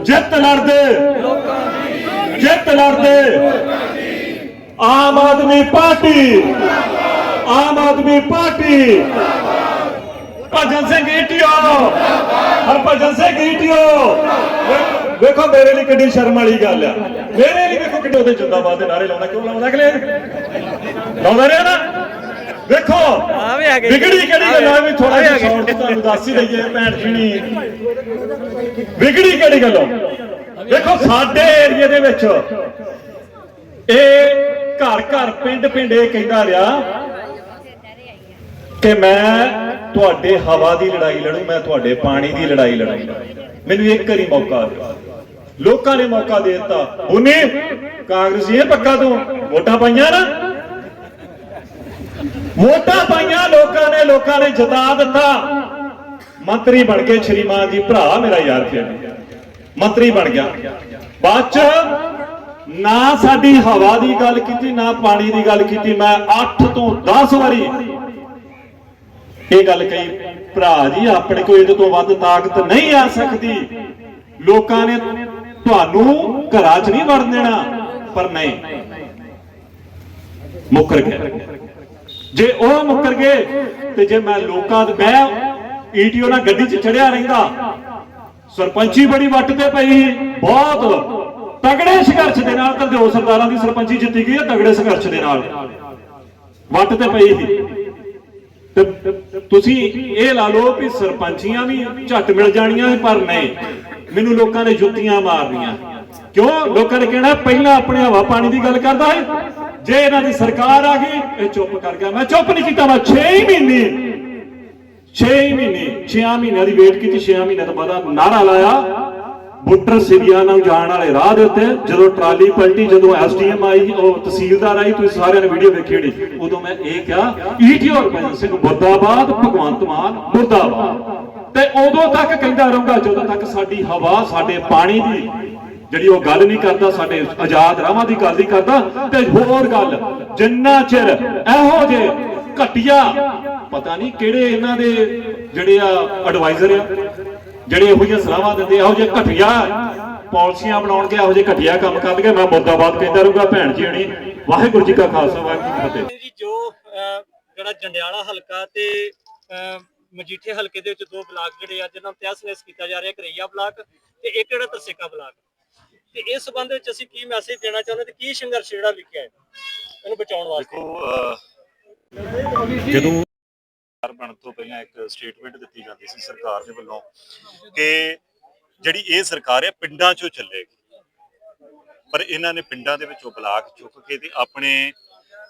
ਜਿੱਤ ਲੜਦੇ। ਲੋਕਾਂ ਦੀ ਜਿੱਤ ਲੜਦੇ। ਆਮ ਆਦਮੀ ਪਾਰਟੀ। ਆਮ ਆਦਮੀ ਪਾਰਟੀ। ਭਜਨ ਸਿੰਘ ਈਟੀਓ। ਹਰਭਜਨ ਸਿੰਘ ਈਟੀਓ। ਵੇਖੋ ਮੇਰੇ ਲਈ ਕਿੰਨੀ ਸ਼ਰਮ ਵਾਲੀ ਗੱਲ ਆ। ਮੇਰੇ ਲਈ ਵੇਖੋ ਕਿੱਡੇ ਉਹਦੇ ਜਿੰਦਾਬਾਦ ਦੇ ਨਾਰੇ ਲਾਉਂਦਾ। ਕਿਉਂ ਲਾਉਂਦਾ ਅਗਲੇ ਲਾਉਂਦਾ ਰਿਹਾ ਨਾ? ਵੇਖੋ ਆ ਵੀ ਆ ਗਏ। ਵਿਗੜੀ ਕਿਹੜੀ ਗੱਲ ਆ ਵੀ ਥੋੜਾ ਜਿਹਾ। ਸ਼ੌਂਕ ਤੁਹਾਨੂੰ ਦੱਸ ਹੀ ਦਈਏ ਭੈਣ ਜੀਣੀ। ਵਿਗੜੀ ਕਿਹੜੀ ਗੱਲੋਂ? ਵੇਖੋ ਸਾਡੇ ਏਰੀਏ ਦੇ ਵਿੱਚ ਇਹ ਘਰ ਘਰ ਪਿੰਡ ਪਿੰਡ ਇਹ ਕਹਿੰਦਾ ਰਿਹਾ ਕਿ ਮੈਂ ਤੁਹਾਡੇ ਹਵਾ ਦੀ ਲੜਾਈ ਲੜੂ ਮੈਂ ਤੁਹਾਡੇ ਪਾਣੀ ਦੀ ਲੜਾਈ ਲੜਾਈ ਮੈਨੂੰ ਇੱਕ ਵਾਰੀ ਮੌਕਾ ਦਿਓ। ਲੋਕਾਂ ਨੇ ਮੌਕਾ ਦੇ ਦਿੱਤਾ। ਉਹਨੇ ਕਾਂਗਰਸੀ ਇਹ ਪੱਕਾ ਤੂੰ। ਵੋਟਾਂ ਪਾਈਆਂ ਨਾ। ਵੋਟਾਂ ਪਾਈਆਂ ਲੋਕਾਂ ਨੇ ਲੋਕਾਂ ਨੇ ਜਿਤਾ ਦਿੱਤਾ। ਮੰਤਰੀ ਬਣ ਕੇ ਸ਼੍ਰੀਮਾਨ ਜੀ, ਭਰਾ ਮੇਰਾ ਯਾਰ ਫਿਰ ਮੰਤਰੀ ਬਣ ਗਿਆ। ਬਾਅਦ ਚ ਨਾ ਸਾਡੀ ਹਵਾ ਦੀ ਗੱਲ ਕੀਤੀ, ਨਾ ਪਾਣੀ ਦੀ ਗੱਲ ਕੀਤੀ। ਮੈਂ 8 ਤੋਂ 10 ਵਾਰੀ ਇਹ ਗੱਲ ਕਹੀ, ਭਰਾ ਜੀ, ਆਪਣੇ ਕੋਲ ਇਹਦੇ ਤੋਂ ਵੱਧ ਤਾਕਤ ਨਹੀਂ ਆ ਸਕਦੀ। ਲੋਕਾਂ ਨੇ ਤੁਹਾਨੂੰ ਘਰਾਂ 'ਚ ਨਹੀਂ ਵੜਨ ਦੇਣਾ, ਪਰ ਨਹੀਂ। ਮੁੱਕਰ ਗਏ ਜੇ ਉਹ ਮੁੱਕਰ ਗਏ ਤੇ ਜੇ ਮੈਂ ਲੋਕਾਂ ਦੇ ਮੈਂ ਈਟੀਓ ਨਾਲ ਗੱਡੀ 'ਚ ਚੜਿਆ ਰਹਿੰਦਾ। ਸਰਪੰਚੀ ਬੜੀ ਵੱਟ ਤੇ ਪਈ ਬਹੁਤ ਤਗੜੇ ਸੰਘਰਸ਼ ਦੇ ਨਾਲ ਤਰਦੇਓ ਸਰਦਾਰਾਂ ਦੀ ਸਰਪੰਚੀ ਜਿੱਤੀ ਗਈ ਹੈ ਤਗੜੇ ਸੰਘਰਸ਼ ਦੇ ਨਾਲ। ਵੱਟ ਤੇ ਪਈ ਸੀ। ਤੇ ਤੁਸੀਂ ਇਹ ਲਾ ਲਓ ਕਿ ਸਰਪੰਚੀਆਂ ਵੀ ਝੱਟ ਮਿਲ ਜਾਣੀਆਂ ਪਰ ਨਹੀਂ। ਮੈਨੂੰ ਲੋਕਾਂ ਨੇ ਜੁੱਤੀਆਂ ਮਾਰਨੀਆਂ। ਕਿਉਂ? ਲੋਕਾਂ ਨੇ ਕਹਿਣਾ, ਪਹਿਲਾਂ ਆਪਣੇ ਹਵਾ ਪਾਣੀ ਦੀ ਗੱਲ ਕਰਦਾ ਹੈ ਜੇ ਇਹਨਾਂ ਦੀ ਸਰਕਾਰ ਆ ਗਈ, ਇਹ ਚੁੱਪ ਕਰ ਗਿਆ। ਮੈਂ ਚੁੱਪ ਨਹੀਂ ਕੀਤਾ, ਮੈਂ 6 ਮਹੀਨੇ 6 ਮਹੀਨੇ 6 ਮਹੀਨਿਆਂ ਦੀ ਵੇਟ ਕੀਤੀ 6 ਮਹੀਨਿਆਂ ਤੋਂ ਬਾਅਦ ਨਾਰਾ ਲਾਇਆ। ਬੁੱਟਰ ਸਿਵਿਆ ਨੂੰ ਜਾਣ ਵਾਲੇ ਰਾਹ ਦੇ ਉੱਤੇ, ਜਦੋਂ ਟਰਾਲੀ ਪਲਟੀ, ਜਦੋਂ ਐਸਡੀਐਮ ਆਈ, ਉਹ ਤਹਿਸੀਲਦਾਰ ਆਈ, ਤੁਸੀਂ ਸਾਰਿਆਂ ਨੇ ਵੀਡੀਓ ਵੇਖੀ ਹੋਣੀ। ਉਦੋਂ ਮੈਂ ਇਹ ਕਿਹਾ ਈਟੀਓ ਰਪਨ ਸਿੰਘ ਮੁਰਦਾਬਾਦ, ਭਗਵੰਤ ਮਾਨ ਬੁਰਦਾਬਾਦ ਤੇ ਉਦੋਂ ਤੱਕ ਕਹਿੰਦਾ ਰਹੂੰਗਾ, ਜਦੋਂ ਤੱਕ ਸਾਡੀ ਹਵਾ, ਸਾਡੇ ਪਾਣੀ ਦੀ ਜਿਹੜੀ ਉਹ ਗੱਲ ਨਹੀਂ ਕਰਦਾ ਸਾਡੇ ਆਜ਼ਾਦ ਰਾਵਾਂ ਦੀ ਗੱਲ ਨਹੀਂ ਕਰਦਾ ਤੇ ਹੋਰ ਗੱਲ ਜਿੰਨਾ ਚਿਰ ਇਹੋ ਜੇ ਘਟਿਆ ਪਤਾ ਨਹੀਂ ਕਿਹੜੇ ਇਹਨਾਂ ਦੇ ਜਿਹੜੇ ਆ ਐਡਵਾਈਜ਼ਰ ਆ ਜਿਹੜੇ ਇਹੋ ਜਿਹੀਆਂ ਸਲਾਹਾਂ ਦਿੰਦੇ ਇਹੋ ਜਿਹੇ ਘਟਿਆ ਪਾਲਿਸੀਆਂ ਬਣਾਉਣ ਇਹੋ ਜਿਹੇ ਘਟਿਆ ਕੰਮ ਕਰਨਗੇ ਮੈਂ ਮੁਰਦਾਬਾਦ ਕਹਿੰਦਾ ਰਹੂੰਗਾ ਭੈਣ ਜੀ ਹਣੀ ਵਾਹਿਗੁਰੂ ਜੀ ਕਾ ਖਾਲਸਾ ਵਾਹਿਗੁਰੂ ਜੀ ਕੀ ਫਤਿਹ। ਜੋ ਜਿਹੜਾ ਜੰਡਿਆਲਾ ਹਲਕਾ ਤੇ ਅਹ, ਮਜੀਠੇ ਹਲਕੇ ਦੇ ਵਿੱਚ ਦੋ ਬਲਾਕ ਜਿਹੜੇ ਆ ਜਿਨ੍ਹਾਂ ਨੂੰ ਤਹਿਸ ਕੀਤਾ ਜਾ ਰਿਹਾ ਕਰਈਆ ਬਲਾਕ ਤੇ ਇੱਕ ਜਿਹੜਾ ਤਰਸੇਕਾ ਬਲਾਕ। ਤੇ ਇਸ ਸੰਬੰਧ ਵਿੱਚ ਅਸੀਂ ਕੀ ਮੈਸੇਜ ਦੇਣਾ ਚਾਹੁੰਦੇ ਤੇ ਕੀ ਸੰਘਰਸ਼ ਜਿਹੜਾ ਲਿਖਿਆ ਹੈ ਇਹਨੂੰ ਬਚਾਉਣ ਵਾਸਤੇ? ਜਦੋਂ ਸਰਕਾਰ ਬਣਨ ਤੋਂ ਪਹਿਲਾਂ ਇੱਕ ਸਟੇਟਮੈਂਟ ਦਿੱਤੀ ਜਾਂਦੀ ਸੀ ਸਰਕਾਰ ਦੇ ਵੱਲੋਂ ਕਿ ਜਿਹੜੀ ਇਹ ਸਰਕਾਰ ਹੈ ਪਿੰਡਾਂ 'ਚੋਂ ਚੱਲੇਗੀ। ਪਰ ਇਹਨਾਂ ਨੇ ਪਿੰਡਾਂ ਦੇ ਵਿੱਚੋਂ ਬਲਾਕ ਚੁੱਕ ਕੇ ਤੇ ਆਪਣੇ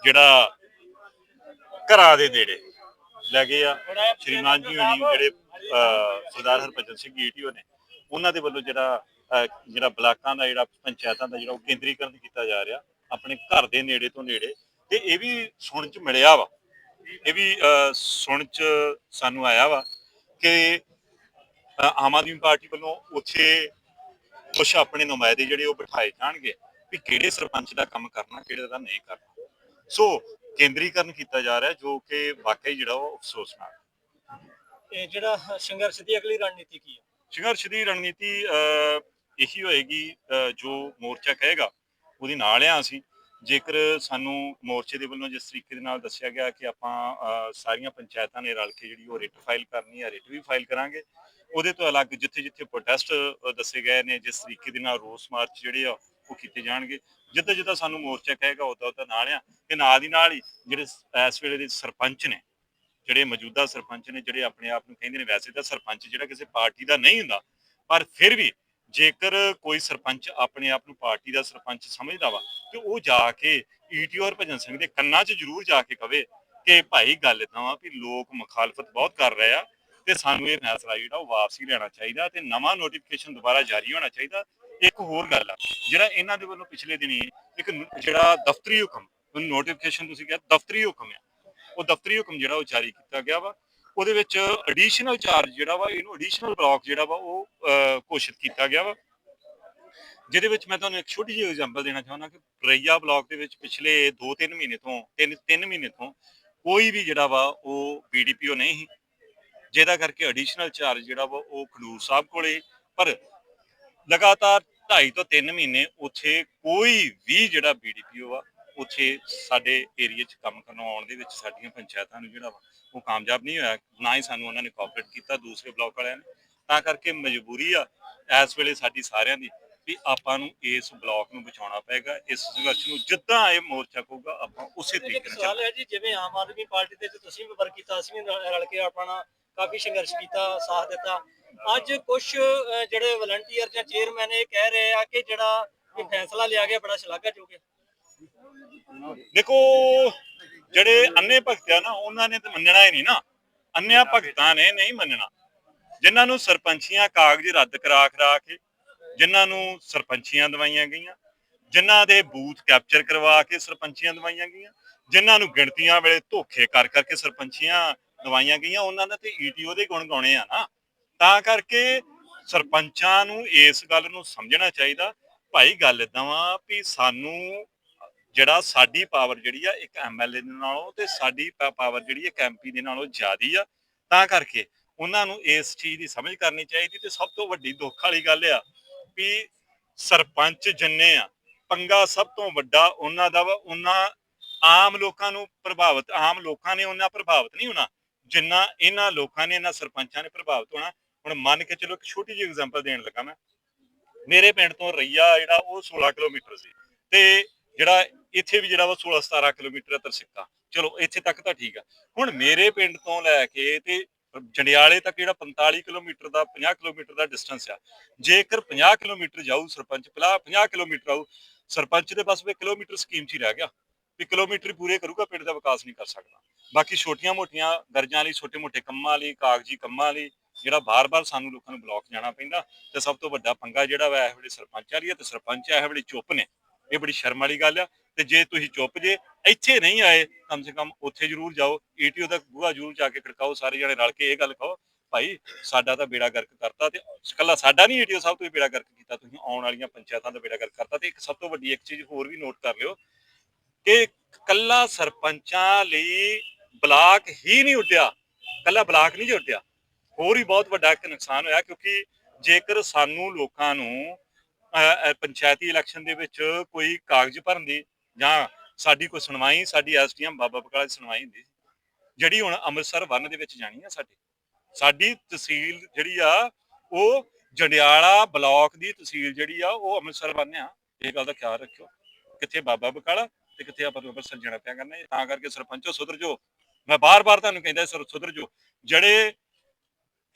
ਜਿਹੜਾ ਘਰਾਂ ਦੇ ਨੇੜੇ ਲੈ ਗਏ ਆ। ਸ਼੍ਰੀਮਾਨ ਜੀ ਹੋਣੀ ਜਿਹੜੇ ਸਰਦਾਰ ਹਰਭਜਨ ਸਿੰਘ ਈਟੀਓ ਨੇ ਉਹਨਾਂ ਦੇ ਵੱਲੋਂ ਜਿਹੜਾ ਜਿਹੜਾ ਬਲਾਕਾਂ ਦਾ ਜਿਹੜਾ ਪੰਚਾਇਤਾਂ ਦਾ ਜਿਹੜਾ ਉਹ ਕੇਂਦਰੀਕਰਨ ਕੀਤਾ ਜਾ ਰਿਹਾ ਆਪਣੇ ਘਰ ਦੇ ਨੇੜੇ ਤੋਂ ਨੇੜੇ ਤੇ ਇਹ ਵੀ ਸੁਣ ਚ ਮਿਲਿਆ ਵਾ। ਇਹ ਵੀ ਸੁਣ ਚ ਸਾਨੂੰ ਆਇਆ ਵਾ ਕਿ ਆਮ ਆਦਮੀ ਪਾਰਟੀ ਵੱਲੋਂ ਉੱਥੇ ਕੁਝ ਆਪਣੇ ਨੁਮਾਇੰਦੇ ਜਿਹੜੇ ਉਹ ਬਿਠਾਏ ਜਾਣਗੇ ਵੀ ਕਿਹੜੇ ਸਰਪੰਚ ਦਾ ਕੰਮ ਕਰਨਾ ਕਿਹੜੇ ਦਾ ਨਹੀਂ ਕਰਨਾ। ਸੋ ਕੇਂਦਰੀਕਰਨ ਕੀਤਾ ਜਾ ਰਿਹਾ ਜੋ ਕਿ ਵਾਕਈ ਜਿਹੜਾ ਉਹ ਅਫਸੋਸਨਾਕ ਤੇ ਜਿਹੜਾ ਸੰਘਰਸ਼ ਦੀ ਅਗਲੀ ਰਣਨੀਤੀ ਕੀ ਹੈ? ਸੰਘਰਸ਼ ਦੀ ਰਣਨੀਤੀ ਇਹੀ ਹੋਏਗੀ ਜੋ ਮੋਰਚਾ ਕਹੇਗਾ, ਉਹਦੀ ਨਾਲ ਆ ਅਸੀਂ। ਜੇਕਰ ਸਾਨੂੰ ਮੋਰਚੇ ਦੇ ਵੱਲੋਂ ਜਿਸ ਤਰੀਕੇ ਦੇ ਨਾਲ ਦੱਸਿਆ ਗਿਆ ਕਿ ਆਪਾਂ ਸਾਰੀਆਂ ਪੰਚਾਇਤਾਂ ਨੇ ਰਲ ਕੇ ਜਿਹੜੀ ਉਹ ਰਿਟ ਫਾਈਲ ਕਰਨੀ ਹੈ ਰਿਟ ਵੀ ਫਾਈਲ ਕਰਾਂਗੇ, ਉਹਦੇ ਤੋਂ ਅਲੱਗ ਜਿੱਥੇ ਜਿੱਥੇ ਪ੍ਰੋਟੈਸਟ ਦੱਸੇ ਗਏ ਨੇ, ਜਿਸ ਤਰੀਕੇ ਦੇ ਨਾਲ ਰੋਸ ਮਾਰਚ ਜਿਹੜੇ ਆ, ਉਹ ਕੀਤੇ ਜਾਣਗੇ। ਜਿੱਦਾਂ ਜਿੱਦਾਂ ਸਾਨੂੰ ਮੋਰਚਾ ਕਹੇਗਾ ਉਦਾਂ ਉਦਾਂ ਨਾਲ ਆ। ਤੇ ਨਾਲ ਦੀ ਨਾਲ ਹੀ ਜਿਹੜੇ ਇਸ ਵੇਲੇ ਦੇ ਸਰਪੰਚ ਨੇ, ਜਿਹੜੇ ਮੌਜੂਦਾ ਸਰਪੰਚ ਨੇ, ਜਿਹੜੇ ਆਪਣੇ ਆਪ ਨੂੰ ਕਹਿੰਦੇ ਨੇ, ਵੈਸੇ ਤਾਂ ਸਰਪੰਚ ਜਿਹੜਾ ਕਿਸੇ ਪਾਰਟੀ ਦਾ ਨਹੀਂ ਹੁੰਦਾ, ਪਰ ਫਿਰ ਵੀ ਜੇਕਰ ਕੋਈ ਸਰਪੰਚ ਆਪਣੇ ਆਪ ਨੂੰ ਪਾਰਟੀ ਦਾ ਸਰਪੰਚ ਸਮਝਦਾ ਵਾ, ਤੇ ਉਹ ਜਾ ਕੇ ਈਟੀਓ ਹਰਭਜਨ ਸਿੰਘ ਦੇ ਕੰਨਾਂ 'ਚ ਜ਼ਰੂਰ ਜਾ ਕੇ ਕਵੇ ਕਿ ਭਾਈ ਗੱਲ ਏਦਾਂ ਵਾ ਵੀ ਲੋਕ ਮੁਖਾਲਫਤ ਬਹੁਤ ਕਰ ਰਹੇ ਆ ਤੇ ਸਾਨੂੰ ਇਹ ਫੈਸਲਾ ਜਿਹੜਾ ਉਹ ਵਾਪਸੀ ਲੈਣਾ ਚਾਹੀਦਾ ਤੇ ਨਵਾਂ ਨੋਟੀਫਿਕੇਸ਼ਨ ਦੁਬਾਰਾ ਜਾਰੀ ਹੋਣਾ ਚਾਹੀਦਾ। ਇੱਕ ਹੋਰ ਗੱਲ ਆ, ਜਿਹੜਾ ਇਹਨਾਂ ਦੇ ਵੱਲੋਂ ਪਿਛਲੇ ਦਿਨੀ ਇੱਕ ਜਿਹੜਾ ਦਫ਼ਤਰੀ ਹੁਕਮ ਨੋਟੀਫਿਕੇਸ਼ਨ ਤੁਸੀਂ ਕਿਹਾ ਦਫ਼ਤਰੀ ਹੁਕਮ ਆ, ਉਹ ਦਫ਼ਤਰੀ ਹੁਕਮ ਜਿਹੜਾ ਉਹ ਜਾਰੀ ਕੀਤਾ ਗਿਆ ਵਾ। ਉਹਦੇ ਵਿੱਚ ਐਡੀਸ਼ਨਲ ਚਾਰਜ ਜਿਹੜਾ ਵਾ, ਇਹਨੂੰ ਐਡੀਸ਼ਨਲ ਬਲਾਕ ਜਿਹੜਾ ਵਾ, ਉਹ ਘੋਸ਼ਿਤ ਕੀਤਾ ਗਿਆ ਵਾ। ਜਿਹਦੇ ਵਿੱਚ ਮੈਂ ਤੁਹਾਨੂੰ ਇੱਕ ਛੋਟੀ ਜਿਹੀ ਐਗਜ਼ਾਮਪਲ ਦੇਣਾ ਚਾਹੁੰਦਾ ਕਿ ਰਈਆ ਬਲਾਕ ਦੇ ਵਿੱਚ ਪਿਛਲੇ 2-3 ਮਹੀਨੇ ਤੋਂ 3-3 ਮਹੀਨੇ ਤੋਂ ਕੋਈ ਵੀ ਜਿਹੜਾ ਵਾ, ਉਹ ਪੀਡੀਪੀਓ ਨਹੀਂ ਸੀ। ਜਿਹਦਾ ਕਰਕੇ ਐਡੀਸ਼ਨਲ ਚਾਰਜ ਜਿਹੜਾ ਵਾ, ਉਹ ਖਡੂਰ ਸਾਹਿਬ ਕੋਲੇ ਪਰ ਲਗਾਤਾਰ 2.5 ਤੋਂ 3 ਮਹੀਨੇ ਉੱਥੇ ਕੋਈ ਵੀ ਜਿਹੜਾ ਬੀਡੀਪੀਓ ਆ ਉੱਥੇ ਸਾਡੇ ਏਰੀਆ 'ਚ ਕੰਮ ਕਰਨ ਆਉਣ ਦੇ ਵਿੱਚ ਸਾਡੀਆਂ ਪੰਚਾਇਤਾਂ ਨੂੰ ਜਿਹੜਾ ਵਾ ਉਹ ਕਾਮਯਾਬ ਨਹੀਂ ਹੋਇਆ। ਨਾ ਹੀ ਸਾਨੂੰ ਉਹਨਾਂ ਨੇ ਕੋਆਪਰੇਟ ਕੀਤਾ ਦੂਸਰੇ ਬਲਾਕ ਵਾਲਿਆਂ ਨੇ। ਤਾਂ ਕਰਕੇ ਮਜਬੂਰੀ ਆ ਇਸ ਵੇਲੇ ਸਾਡੀ ਸਾਰਿਆਂ ਦੀ ਵੀ ਆਪਾਂ ਨੂੰ ਇਸ ਬਲਾਕ ਨੂੰ ਬਚਾਉਣਾ ਪਏਗਾ ਇਸ ਸੰਘਰਸ਼ ਨੂੰ ਜਿੱਦਾਂ ਇਹ ਮੋਰਚਾ ਕਹੂਗਾ ਆਪਾਂ ਉਸੇ ਤਰੀਕੇ ਨਾਲ ਸਵਾਲ ਹੈ ਜੀ ਜਿਵੇਂ ਆਮ ਆਦਮੀ ਪਾਰਟੀ ਦੇ ਵਿੱਚ ਤੁਸੀਂ ਵੀ ਵਰਕ ਕੀਤਾ ਅਸੀਂ ਰਲ ਰਲ ਕੇ ਆਪਣਾ ਕਾਫੀ ਸੰਘਰਸ਼ ਕੀਤਾ ਸਾਥ ਦਿੱਤਾ। ਅੱਜ ਕੁਝ ਜਿਹੜੇ ਵਲੰਟੀਅਰ ਜਾਂ ਚੇਅਰਮੈਨ ਇਹ ਕਹਿ ਰਹੇ ਆ ਕਿ ਜਿਹੜਾ ਇਹ ਫੈਸਲਾ ਲਿਆ ਗਿਆ ਬੜਾ ਸ਼ਲਾਘਾਯੋਗ ਹੈ। ਦੇਖੋ, ਜਿਹੜੇ ਅੰਨੇ ਭਗਤ ਆ ਨਾ, ਉਹਨਾਂ ਨੇ ਤਾਂ ਮੰਨਣਾ ਹੀ ਨਹੀਂ ਨਾ। ਅੰਨਿਆ ਭਗਤਾਂ ਨੇ ਨਹੀਂ ਮੰਨਣਾ। ਜਿਨ੍ਹਾਂ ਨੂੰ ਸਰਪੰਚੀਆਂ ਕਾਗਜ਼ ਰੱਦ ਕਰਾ ਕਰਾ ਕੇ, ਜਿਨ੍ਹਾਂ ਨੂੰ ਸਰਪੰਚੀਆਂ ਦਵਾਈਆਂ ਗਈਆਂ, ਜਿਨ੍ਹਾਂ ਦੇ ਬੂਥ ਕੈਪਚਰ ਕਰਵਾ ਕੇ ਸਰਪੰਚੀਆਂ ਦਵਾਈਆਂ ਗਈਆਂ, ਜਿਨ੍ਹਾਂ ਨੂੰ ਗਿਣਤੀਆਂ ਵੇਲੇ ਧੋਖੇ ਕਰ ਕਰਕੇ ਸਰਪੰਚੀਆਂ ਦਵਾਈਆਂ ਗਈਆਂ, ਉਹਨਾਂ ਨੇ ਤੇ ਈਟੀਓ ਦੇ ਗੁਣ ਗਾਉਣੇ ਆ ਨਾ। ਤਾਂ ਕਰਕੇ ਸਰਪੰਚਾਂ ਨੂੰ ਇਸ ਗੱਲ ਨੂੰ ਸਮਝਣਾ ਚਾਹੀਦਾ, ਭਾਈ ਗੱਲ ਇਦਾਂ ਵਾ ਵੀ ਸਾਨੂੰ ਜਿਹੜਾ ਸਾਡੀ ਪਾਵਰ ਜਿਹੜੀ ਆ ਇੱਕ ਐਮਐਲਏ ਦੇ ਨਾਲੋਂ ਤੇ ਸਾਡੀ ਪਾਵਰ ਜਿਹੜੀ ਇੱਕ ਐਮਪੀ ਦੇ ਨਾਲੋਂ ਜ਼ਿਆਦੀ ਆ, ਤਾਂ ਕਰਕੇ ਉਹਨਾਂ ਨੂੰ ਇਸ ਚੀਜ਼ ਦੀ ਸਮਝ ਕਰਨੀ ਚਾਹੀਦੀ ਤੇ ਸਭ ਤੋਂ ਵੱਡੀ ਦੁੱਖ ਵਾਲੀ ਗੱਲ ਆ ਵੀ ਸਰਪੰਚ ਜਿੰਨੇ ਆ, ਪੰਗਾ ਸਭ ਤੋਂ ਵੱਡਾ ਉਹਨਾਂ ਦਾ ਵਾ, ਉਹਨਾਂ ਆਮ ਲੋਕਾਂ ਨੂੰ ਪ੍ਰਭਾਵਿਤ, ਆਮ ਲੋਕਾਂ ਨੇ ਉਹਨਾਂ ਪ੍ਰਭਾਵਿਤ ਨਹੀਂ ਹੋਣਾ, ਜਿੰਨਾ ਇਹਨਾਂ ਲੋਕਾਂ ਨੇ, ਇਹਨਾਂ ਸਰਪੰਚਾਂ ਨੇ ਪ੍ਰਭਾਵਿਤ ਹੋਣਾ। ਹੁਣ ਮੰਨ ਕੇ ਚਲੋ ਇੱਕ ਛੋਟੀ ਜਿਹੀ ਐਗਜ਼ਾਮਪਲ ਦੇਣ ਲੱਗਾ ਮੈਂ। ਮੇਰੇ ਪਿੰਡ ਤੋਂ ਰਈਆ ਜਿਹੜਾ ਉਹ 16 ਕਿਲੋਮੀਟਰ ਸੀ ਤੇ ਜਿਹੜਾ ਇੱਥੇ ਵੀ ਜਿਹੜਾ ਵਾ 16 17 ਕਿਲੋਮੀਟਰ ਤਰਸਿੱਕਾ। ਚਲੋ, ਇੱਥੇ ਤੱਕ ਤਾਂ ਠੀਕ ਆ। ਹੁਣ ਮੇਰੇ ਪਿੰਡ ਤੋਂ ਲੈ ਕੇ ਤੇ ਜੰਡਿਆਲੇ ਤੱਕ ਜਿਹੜਾ 45 ਕਿਲੋਮੀਟਰ ਦਾ 50 ਕਿਲੋਮੀਟਰ ਦਾ ਡਿਸਟੈਂਸ ਆ। ਜੇਕਰ 50 ਕਿਲੋਮੀਟਰ ਜਾਊ ਸਰਪੰਚ 50 ਕਿਲੋਮੀਟਰ ਆਊ, ਸਰਪੰਚ ਦੇ ਬਸ ਵੀ ਕਿਲੋਮੀਟਰ ਸਕੀਮ 'ਚ ਹੀ ਰਹਿ ਗਿਆ। ਵੀ ਕਿਲੋਮੀਟਰ ਪੂਰੇ ਕਰੂਗਾ, ਪਿੰਡ ਦਾ ਵਿਕਾਸ ਨਹੀਂ ਕਰ ਸਕਦਾ। ਬਾਕੀ ਛੋਟੀਆਂ-ਮੋਟੀਆਂ ਗਰਜਾਂ ਲਈ, ਛੋਟੇ-ਮੋਟੇ ਕੰਮਾਂ ਲਈ, ਕਾਗਜ਼ੀ ਕੰਮਾਂ ਲਈ, ਜਿਹੜਾ ਬਾਰ-ਬਾਰ ਸਾਨੂੰ ਲੋਕਾਂ ਨੂੰ ਬਲੌਕ ਜਾਣਾ ਪੈਂਦਾ, ਤੇ ਸਭ ਤੋਂ ਵੱਡਾ ਪੰਗਾ ਜਿਹੜਾ ਵਾ ਇਹ ਵੇਲੇ ਸਰਪੰਚਾਂ ਲਈ ਹੈ ਤੇ ਸਰਪੰਚ ਇਹ ਵੇਲੇ ਚੁੱਪ ਨੇ। ਇਹ ਬੜੀ ਸ਼ਰਮ ਵਾਲੀ ਗੱਲ ਆ, ਤੇ ਜੇ ਤੁਸੀਂ ਚੁੱਪ ਜੇ, ਇੱਥੇ ਨਹੀਂ ਆਏ, ਕਮ ਸੇ ਕਮ ਉੱਥੇ ਜ਼ਰੂਰ ਜਾਓ ਈਟੀਓ ਦਾ ਬੂਹਾ ਜ਼ਰੂਰ ਜਾ ਕੇ ਖੜਕਾਓ, ਸਾਰੇ ਜਣੇ ਰਲ ਕੇ ਇਹ ਗੱਲ ਕਹੋ, ਭਾਈ ਸਾਡਾ ਤਾਂ ਬੇੜਾ ਗਰਕ ਕਰਤਾ ਤੇ ਇਕੱਲਾ ਸਾਡਾ ਨਹੀਂ ਈਟੀਓ ਸਭ ਤੋਂ ਬੇੜਾ ਗਰਕ ਕੀਤਾ, ਤੁਸੀਂ ਆਉਣ ਵਾਲੀਆਂ ਪੰਚਾਇਤਾਂ ਦਾ ਬੇੜਾ ਗਰਕ ਕਰਤਾ, ਤੇ ਇੱਕ ਸਭ ਤੋਂ ਵੱਡੀ ਇੱਕ ਚੀਜ਼ ਹੋਰ ਵੀ ਨੋਟ ਕਰ ਲਿਓ ਕਿ ਕੱਲਾ ਸਰਪੰਚਾਂ ਲਈ ਬਲਾਕ ਹੀ ਨਹੀਂ ਉੱਡਿਆ ਕੱਲਾ ਬਲਾਕ ਨਹੀਂ ਜੀ ਉੱਡਿਆ, ਹੋਰ ਹੀ ਬਹੁਤ ਵੱਡਾ ਇੱਕ ਨੁਕਸਾਨ ਹੋਇਆ, ਕਿਉਂਕਿ ਜੇਕਰ ਸਾਨੂੰ ਲੋਕਾਂ ਨੂੰ ਪੰਚਾਇਤੀ ਇਲੈਕਸ਼ਨ ਦੇ ਵਿੱਚ ਕੋਈ ਕਾਗਜ਼ ਭਰਨ ਦੀ ਜਾਂ ਸਾਡੀ ਕੋਈ ਸੁਣਵਾਈ ਸਾਡੀ ਐਸਡੀਐਮ ਬਾਬਾ ਬਕਾਲਾ ਦੀ ਸੁਣਵਾਈ ਹੁੰਦੀ ਸੀ, ਜਿਹੜੀ ਹੁਣ ਅੰਮ੍ਰਿਤਸਰ ਵਨ ਦੇ ਵਿੱਚ ਜਾਣੀ ਆ ਸਾਡੀ। ਸਾਡੀ ਤਹਿਸੀਲ ਜਿਹੜੀ ਆ ਉਹ ਜੰਡਿਆਲਾ ਬਲਾਕ ਦੀ ਤਹਿਸੀਲ ਜਿਹੜੀ ਆ ਉਹ ਅੰਮ੍ਰਿਤਸਰ ਵਨ ਆ। ਇਹ ਗੱਲ ਦਾ ਖਿਆਲ ਰੱਖਿਓ। ਕਿੱਥੇ ਬਾਬਾ ਬਕਾਲਾ ਤੇ ਕਿੱਥੇ ਆਪਾਂ ਨੂੰ ਅੰਮ੍ਰਿਤਸਰ ਜਾਣਾ ਪਿਆ ਕਰਨਾ। ਇਹ ਤਾਂ ਕਰਕੇ ਸਰਪੰਚੋ ਸੁਧਰ ਜੋ ਮੈਂ ਬਾਰ-ਬਾਰ ਤੁਹਾਨੂੰ ਕਹਿੰਦਾ ਸਰ ਸੁਧਰ ਜੋ ਜਿਹੜੇ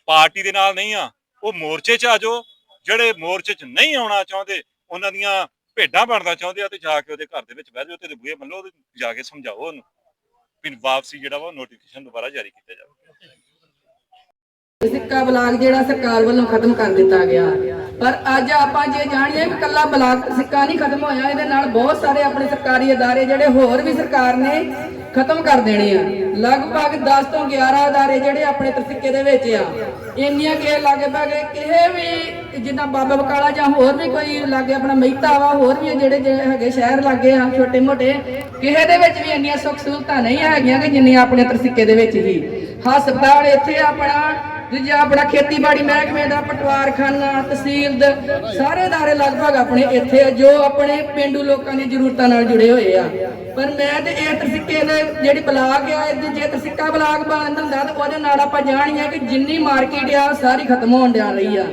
ਪਾਰਟੀ ਦੇ ਨਾਲ ਨਹੀਂ ਆ ਉਹ ਮੋਰਚੇ 'ਚ ਆ ਜਾਓ। ਜਿਹੜੇ ਮੋਰਚੇ 'ਚ ਨਹੀਂ ਆਉਣਾ ਚਾਹੁੰਦੇ, ਉਹਨਾਂ ਦੀਆਂ ਭੇਡਾਂ ਬਣਨਾ ਚਾਹੁੰਦੇ ਆ ਤੇ ਜਾ ਕੇ ਉਹਦੇ ਘਰ ਦੇ ਵਿੱਚ ਬਹਿ ਜਾਓ ਤੇ ਬੂਹੇ ਮੰਨੋ ਜਾ ਕੇ ਸਮਝਾਓ ਉਹਨੂੰ। ਵੀ ਵਾਪਸੀ ਜਿਹੜਾ ਵਾ ਨੋਟੀਫਿਕੇਸ਼ਨ ਦੁਬਾਰਾ ਜਾਰੀ ਕੀਤਾ ਜਾਵੇ। ਸਿੱਕਾ ਬਲਾਕ ਜਿਹੜਾ ਸਰਕਾਰ ਵੱਲੋਂ ਖਤਮ ਕਰ ਦਿੱਤਾ ਗਿਆ। ਪਰ ਅੱਜ ਆਪਾਂ ਜੇ ਜਾਣੀਏ ਕਿ ਕੱਲਾ ਬਲਾਕ ਸਿੱਕਾ ਨਹੀਂ ਖਤਮ ਹੋਇਆ, ਇਹਦੇ ਨਾਲ ਬਹੁਤ ਸਾਰੇ ਆਪਣੇ ਸਰਕਾਰੀ ਅਦਾਰੇ ਜਿਹੜੇ ਹੋਰ ਵੀ ਸਰਕਾਰ ਨੇ ਖਤਮ ਕਰ ਦੇਣੇ ਆ। ਲਗਭਗ 10 ਤੋਂ 11 ਅਦਾਰੇ ਜਿਹੜੇ ਆਪਣੇ ਤਰਸਿੱਕੇ ਦੇ ਵਿੱਚ ਆ। ਇੰਨੀਆਂ ਕਿ ਲਾਗੇ ਭਾਗੇ ਕਿਸੇ ਵੀ ਜਿੱਦਾਂ ਬਾਬਾ ਬਕਾਲਾ ਜਾਂ ਹੋਰ ਵੀ ਕੋਈ ਲਾਗੇ ਆਪਣਾ ਮਹਿਤਾ ਵਾ, ਹੋਰ ਵੀ ਜਿਹੜੇ ਜਿਹੜੇ ਹੈਗੇ ਸ਼ਹਿਰ ਲਾਗੇ ਆ, ਛੋਟੇ ਮੋਟੇ ਕਿਸੇ ਦੇ ਵਿੱਚ ਵੀ ਇੰਨੀਆਂ ਸੁੱਖ ਸਹੂਲਤਾਂ ਨਹੀਂ ਹੈਗੀਆਂ ਕਿ ਜਿੰਨੀਆਂ ਆਪਣੇ ਤਰਸਿੱਕੇ ਦੇ ਵਿੱਚ ਹੀ। ਹਸਪਤਾਲ ਇੱਥੇ ਆਪਣਾ ਦੂਜਾ ਆਪਣਾ ਖੇਤੀਬਾੜੀ ਮਹਿਕਮੇ ਦਾ ਪਟਵਾਰਖਾਨਾ ਤਹਿਸੀਲ ਦਾ ਸਾਰੇ ادارے ਲਗਭਗ ਆਪਣੇ ਇੱਥੇ ਆ, ਜੋ ਆਪਣੇ ਪਿੰਡੂ ਲੋਕਾਂ ਦੀਆਂ ਜ਼ਰੂਰਤਾਂ ਨਾਲ ਜੁੜੇ ਹੋਏ ਆ ਪਰ ਮੈਂ ਤੇ ਇਹ ਤਰਸਿੱਕੇ ਦੇ ਜਿਹੜੀ ਬਲਾਕ ਆ ਇਹ ਜੇ ਤਰਸਿੱਕਾ ਬਲਾਕ ਬੰਦ ਹੁੰਦਾ ਤਾਂ ਉਹਦੇ ਨਾਲ ਆਪਾਂ ਜਾਣੀਏ ਕਿ ਜਿੰਨੀ ਮਾਰਕੀਟ ਆ ਸਾਰੀ ਖਤਮ ਹੋਣ ਜਾ ਰਹੀ ਆ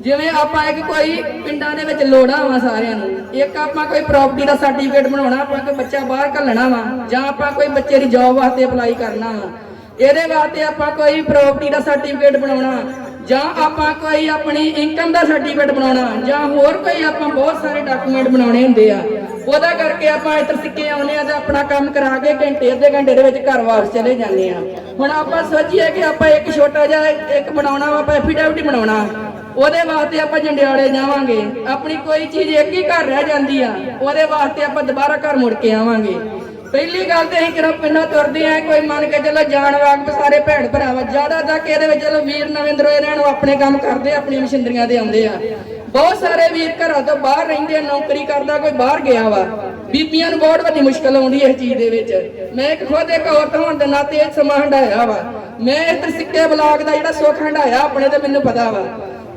ਜਿਵੇਂ ਆਪਾਂ ਇੱਕ ਕੋਈ ਪਿੰਡਾਂ ਦੇ ਵਿੱਚ ਲੋੜਾਂ ਵਾ ਸਾਰਿਆਂ ਨੂੰ ਇੱਕ ਆਪਾਂ ਕੋਈ ਪ੍ਰਾਪਰਟੀ ਦਾ ਸਰਟੀਫਿਕੇਟ ਬਣਾਉਣਾ ਆਪਾਂ ਕੋਈ ਬੱਚਾ ਬਾਹਰ ਘੱਲਣਾ ਵਾ ਜਾਂ ਆਪਾਂ ਕੋਈ ਬੱਚੇ ਦੀ ਜੌਬ ਵਾਸਤੇ ਅਪਲਾਈ ਕਰਨਾ ਵਾ ਇਹਦੇ ਵਾਸਤੇ ਆਪਾਂ ਕੋਈ ਪ੍ਰਾਪਰਟੀ ਦਾ ਸਰਟੀਫਿਕੇਟ ਬਣਾਉਣਾ, ਜਾਂ ਆਪਾਂ ਕੋਈ ਆਪਣੀ ਇਨਕਮ ਦਾ ਸਰਟੀਫਿਕੇਟ ਬਣਾਉਣਾ, ਜਾਂ ਹੋਰ ਕੋਈ ਆਪਾਂ ਬਹੁਤ ਸਾਰੇ ਡਾਕੂਮੈਂਟ ਬਣਾਉਣੇ ਹੁੰਦੇ ਆ, ਉਹਦਾ ਕਰਕੇ ਆਪਾਂ ਇੱਧਰ ਸਿੱਕੇ ਆਉਨੇ ਆ ਤੇ ਆਪਣਾ ਕੰਮ ਕਰਾ ਕੇ ਘੰਟੇ, ਅੱਧੇ ਘੰਟੇ ਦੇ ਵਿੱਚ ਘਰ ਵਾਪਸ ਚਲੇ ਜਾਂਦੇ ਆ। ਹੁਣ ਆਪਾਂ ਸੋਚੀਏ ਕਿ ਆਪਾਂ ਇੱਕ ਛੋਟਾ ਜਿਹਾ ਇੱਕ ਬਣਾਉਣਾ ਵਾ, ਆਪਾਂ ਐਫੀਡੈਵਿਟ ਬਣਾਉਣਾ, ਉਹਦੇ ਵਾਸਤੇ ਆਪਾਂ ਜੰਡਿਆਲੇ ਜਾਵਾਂਗੇ। ਆਪਣੀ ਕੋਈ ਚੀਜ਼ ਇੱਕ ਹੀ ਘਰ ਰਹਿ ਜਾਂਦੀ ਆ, ਉਹਦੇ ਵਾਸਤੇ ਆਪਾਂ ਦੁਬਾਰਾ ਘਰ ਮੁੜ ਕੇ ਆਵਾਂਗੇ। ਪਹਿਲੀ ਗੱਲ ਤੇ ਅਸੀਂ ਕਿਹੜਾ ਪਿੰਡਾਂ ਤੁਰਦੇ ਆ, ਕੋਈ ਮੰਨ ਕੇ ਚੱਲੋ ਜਾਣ ਵਾਂਗ ਸਾਰੇ ਭੈਣ ਭਰਾਵਾ, ਜ਼ਿਆਦਾ ਤੱਕ ਇਹਦੇ ਵਿੱਚ ਚਲੋ ਵੀਰ ਨਵਿੰਦਰ ਇਹਨਾਂ ਨੂੰ ਆਪਣੇ ਕੰਮ ਕਰਦੇ ਆਪਣੀਆਂ ਮਸ਼ੀਨਰੀਆਂ ਦੇ ਆਉਂਦੇ ਆ। ਬਹੁਤ ਸਾਰੇ ਵੀਰ ਘਰਾਂ ਤੋਂ ਬਾਹਰ ਰਹਿੰਦੇ ਆ, ਨੌਕਰੀ ਕਰਦਾ, ਕੋਈ ਬਾਹਰ ਗਿਆ ਵਾ। ਬੀਬੀਆਂ ਨੂੰ ਬਹੁਤ ਵੱਡੀ ਮੁਸ਼ਕਲ ਆਉਂਦੀ ਇਸ ਚੀਜ਼ ਦੇ ਵਿੱਚ। ਮੈਂ ਇੱਕ ਖੁਦ ਇੱਕ ਔਰਤ ਹੋਣ ਦੇ ਨਾਤੇ ਇਹ ਸਮਾਂ ਹੰਡਾਇਆ ਵਾ। ਮੈਂ ਇਸ ਸਿੱਕੇ ਬਲਾਕ ਦਾ ਜਿਹੜਾ ਸੁੱਖ ਹੰਡਾਇਆ ਆਪਣੇ ਤੇ ਮੈਨੂੰ ਪਤਾ ਵਾ।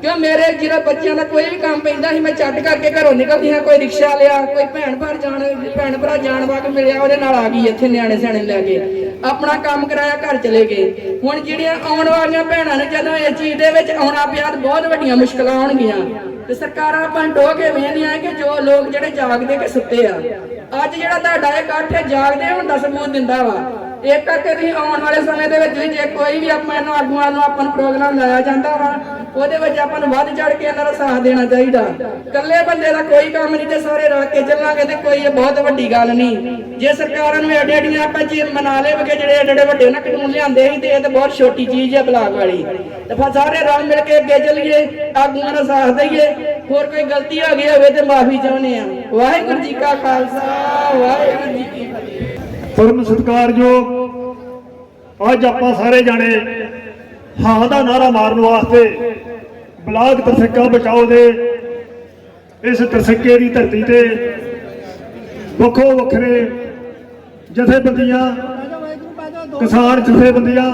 ਕਿਉਂ ਮੇਰੇ ਜਿਹੜਾ ਬੱਚਿਆਂ ਦਾ ਕੋਈ ਵੀ ਕੰਮ ਪੈਂਦਾ ਸੀ, ਮੈਂ ਚੱਟ ਕਰਕੇ ਘਰੋਂ ਨਿਕਲਦੀ ਹਾਂ, ਕੋਈ ਰਿਕਸ਼ਾ ਲਿਆ, ਕੋਈ ਭੈਣ ਭਰਾ ਜਾਣ, ਭੈਣ ਭਰਾ ਜਾਣ ਵਾਕ ਮਿਲਿਆ, ਉਹਦੇ ਨਾਲ ਆ ਗਈ ਇੱਥੇ ਨਿਆਣੇ ਸਿਆਣੇ ਲੈ ਕੇ। ਆਪਣਾ ਕੰਮ ਕਰਾਇਆ, ਘਰ ਚਲੇ ਗਏ। ਹੁਣ ਜਿਹੜੀਆਂ ਆਉਣ ਵਾਲੀਆਂ ਭੈਣਾਂ ਨੇ, ਜਦੋਂ ਇਸ ਚੀਜ਼ ਦੇ ਵਿੱਚ ਆਉਣਾ ਪਿਆ, ਤਾਂ ਬਹੁਤ ਵੱਡੀਆਂ ਮੁਸ਼ਕਲਾਂ ਆਉਣਗੀਆਂ। ਤੇ ਸਰਕਾਰਾਂ ਆਪਾਂ ਡੋ ਕੇ ਵੇਖਦੀਆਂ ਕਿ ਜੋ ਲੋਕ ਜਿਹੜੇ ਜਾਗਦੇ ਕਿ ਸੁੱਤੇ ਆ। ਅੱਜ ਜਿਹੜਾ ਤੁਹਾਡਾ ਇਹ ਇਕੱਠ ਹੈ, ਜਾਗਦੇ ਹੁਣ ਦਾ ਸਬੂਤ ਦਿੰਦਾ ਵਾ। ਇਹ ਕਰਕੇ ਤੁਸੀਂ ਆਉਣ ਵਾਲੇ ਸਮੇਂ ਦੇ ਵਿੱਚ ਵੀ ਜੇ ਕੋਈ ਵੀ ਆਪਾਂ ਨੂੰ ਆਗੂਆਂ ਨੂੰ ਆਪਾਂ ਨੂੰ ਪ੍ਰੋਗਰਾਮ ਲਾਇਆ ਜਾਂਦਾ ਵਾ, ਉਹਦੇ ਵਿੱਚ ਆਪਾਂ ਨੂੰ ਵੱਧ ਚੜ ਕੇ ਇਹਨਾਂ ਦਾ ਸਾਥ ਦੇਣਾ ਚਾਹੀਦਾ। ਇਕੱਲੇ ਬੰਦੇ ਦਾ ਕੋਈ ਕੰਮ ਨਹੀਂ ਤੇ ਸਾਰੇ ਰਲ ਕੇ ਚੱਲਾਂਗੇ ਤੇ ਕੋਈ ਇਹ ਬਹੁਤ ਵੱਡੀ ਗੱਲ ਨਹੀਂ। ਜੇ ਸਰਕਾਰਾਂ ਨੂੰ ਐਡੇ ਐਡੀਆਂ ਆਪਾਂ ਚੀਜ਼ ਮਨਾ ਲੇਵਗੇ ਜਿਹੜੇ ਐਡੇ ਵੱਡੇ ਨਾ ਕਾਨੂੰਨ ਲਿਆਂਦੇ ਸੀ ਤੇ ਇਹ ਤਾਂ ਬਹੁਤ ਛੋਟੀ ਚੀਜ਼ ਹੈ ਬਲਾਕ ਵਾਲੀ। ਤੇ ਫਿਰ ਸਾਰੇ ਰਲ ਮਿਲ ਕੇ ਅੱਗੇ ਚੱਲੀਏ, ਆਗੂਆਂ ਦਾ ਸਾਥ ਦਈਏ। ਹੋਰ ਕੋਈ ਗਲਤੀ ਹੋ ਗਈ ਹੋਵੇ ਤੇ ਮਾਫੀ ਚਾਹੁੰਦੇ ਆ। ਵਾਹਿਗੁਰੂ ਜੀ ਕਾ ਖਾਲਸਾ, ਵਾਹਿਗੁਰੂ ਜੀ ਪਰਮ ਸਤਿਕਾਰਯੋਗ ਅੱਜ ਆਪਾਂ ਸਾਰੇ ਜਾਣੇ ਹਾਂ ਦਾ ਨਾਰਾ ਮਾਰਨ ਵਾਸਤੇ ਬਲਾਕ ਤਰਸਿੱਕਾ ਬਚਾਓ ਦੇ ਇਸ ਤਰਸਿੱਕੇ ਦੀ ਧਰਤੀ ਤੇ ਵੱਖੋ ਵੱਖਰੇ ਜਥੇਬੰਦੀਆਂ, ਕਿਸਾਨ ਜਥੇਬੰਦੀਆਂ